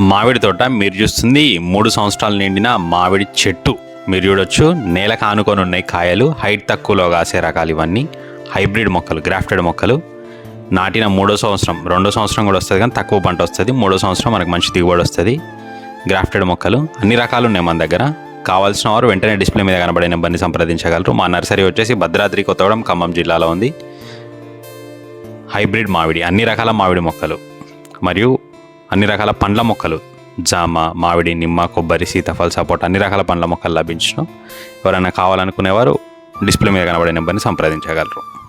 మామిడి తోట మీరు చూస్తుంది మూడు సంవత్సరాలు నిండిన మామిడి చెట్టు. మీరు చూడొచ్చు నేల కానుకొని ఉన్నాయి కాయలు హైట్ తక్కువలో కాసే రకాలు ఇవన్నీ. హైబ్రిడ్ మొక్కలు గ్రాఫ్టెడ్ మొక్కలు. నాటిన మూడో సంవత్సరం రెండో సంవత్సరం కూడా వస్తుంది కానీ తక్కువ పంట వస్తుంది. మూడో సంవత్సరం మనకు మంచి దిగుబడి వస్తుంది. గ్రాఫ్టెడ్ మొక్కలు అన్ని రకాలు ఉన్నాయి మన దగ్గర. కావాల్సిన వారు వెంటనే డిస్ప్లే మీద కనబడే నెంబర్ని సంప్రదించగలరు. మా నర్సరీ వచ్చేసి భద్రాద్రి కొత్తగూడెం ఖమ్మం జిల్లాలో ఉంది. హైబ్రిడ్ మామిడి అన్ని రకాల మామిడి మొక్కలు. మరియు అన్ని రకాల పండ్ల మొక్కలు జామ మామిడి నిమ్మ కొబ్బరి సీతాఫల్ సపోటా అన్ని రకాల పండ్ల మొక్కలు లభించడం ఎవరైనా కావాలనుకునేవారు డిస్ప్లే మీద కనబడే నెంబర్ని సంప్రదించగలరు.